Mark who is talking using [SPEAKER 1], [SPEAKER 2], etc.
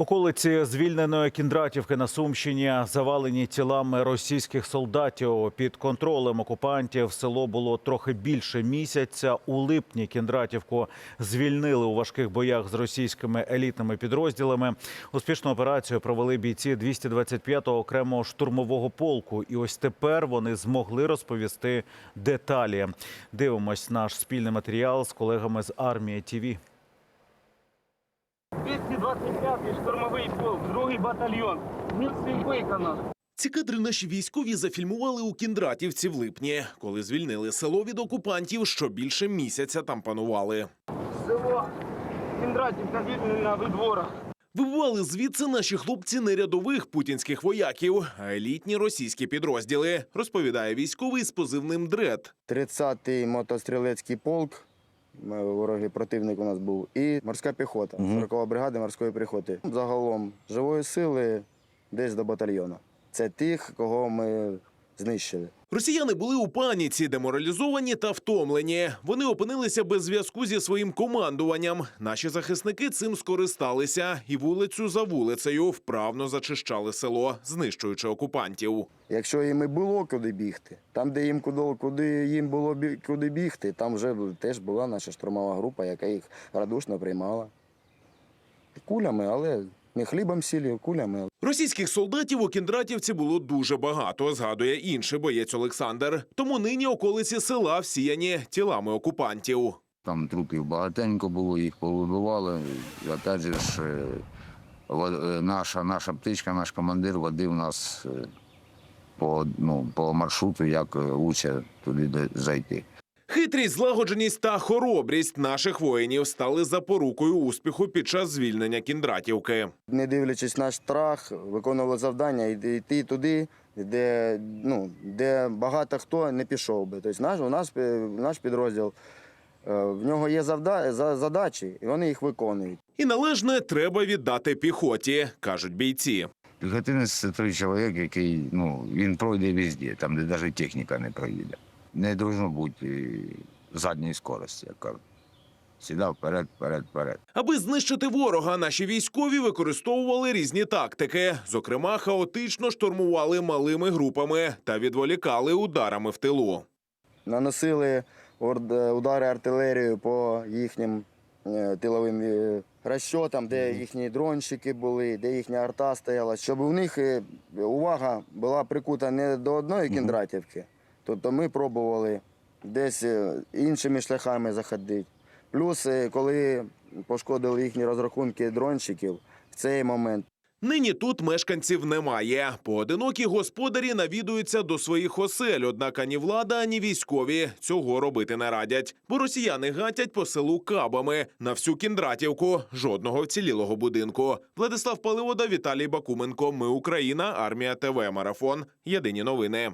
[SPEAKER 1] Околиці звільненої Кіндратівки на Сумщині завалені тілами російських солдатів. Під контролем окупантів село було трохи більше місяця. У липні Кіндратівку звільнили у важких боях з російськими елітними підрозділами. Успішну операцію провели бійці 225-го окремого штурмового полку. І ось тепер вони змогли розповісти деталі. Дивимось наш спільний матеріал з колегами з армії ТІВІ.
[SPEAKER 2] 225-й штурмовий полк, другий батальйон. Місце виконано.
[SPEAKER 3] Ці кадри наші військові зафільмували у Кіндратівці в липні, коли звільнили село від окупантів, що більше місяця там панували.
[SPEAKER 2] Село Кіндратівка звільнена від ворога.
[SPEAKER 3] Вибивали звідси наші хлопці не рядових путінських вояків, а елітні російські підрозділи, розповідає військовий з позивним Дред.
[SPEAKER 4] 30-й мотострілецький полк, ворогий противник у нас був, і морська піхота, 40-га бригада морської піхоти. Загалом живої сили десь до батальйону. Це тих, кого ми знищили.
[SPEAKER 3] Росіяни були у паніці, деморалізовані та втомлені. Вони опинилися без зв'язку зі своїм командуванням. Наші захисники цим скористалися і вулицю за вулицею вправно зачищали село, знищуючи окупантів.
[SPEAKER 4] Якщо їм і було куди бігти, там, де їм куди, куди їм було куди бігти, там вже теж була наша штурмова група, яка їх радушно приймала. Кулями, але не хлібом сілі, кулями.
[SPEAKER 3] Російських солдатів у Кіндратівці було дуже багато, згадує інший боєць Олександр. Тому нині околиці села всіяні тілами окупантів.
[SPEAKER 5] Там трупів багатенько було, їх повибивали. І опять же ж, е, во- е, наша, наша птичка, наш командир водив нас е, по, ну, по маршруту, як лучше туди де- зайти.
[SPEAKER 3] Хитрість, злагодженість та хоробрість наших воїнів стали запорукою успіху під час звільнення Кіндратівки.
[SPEAKER 4] не дивлячись на страх, виконували завдання йти, йти туди, де, ну, де багато хто не пішов би. Тобто наш, у нас, е, наш підрозділ, е, в нього є завда, задачі, і вони їх виконують.
[SPEAKER 3] І належне треба віддати піхоті, кажуть бійці.
[SPEAKER 5] Піхотинець це той чоловік, який ну, він пройде везде, там, де навіть техніка не проїде. Не повинно бути задньої скорості, як кажуть. Сідав вперед, вперед, вперед.
[SPEAKER 3] Аби знищити ворога, наші військові використовували різні тактики. Зокрема, хаотично штурмували малими групами та відволікали ударами в тилу.
[SPEAKER 4] Наносили орд- е, удари артилерією по їхнім е, тиловим е, розчотам, де їхні дронщики були, де їхня арта стояла, щоб у них увага була прикута не до одної кіндратівки. Тобто ми пробували десь е, іншими шляхами заходити. Плюс, е, коли пошкодили їхні розрахунки дронщиків, в цей момент
[SPEAKER 3] Нині тут мешканців немає. Поодинокі господарі навідуються до своїх осель, однак ані влада, ані військові цього робити не радять, бо росіяни гатять по селу кабами на всю кіндратівку. Жодного вцілілого будинку. Владислав Паливода, Віталій Бакуменко. Ми Україна. Армія ТВ. Марафон. Єдині новини.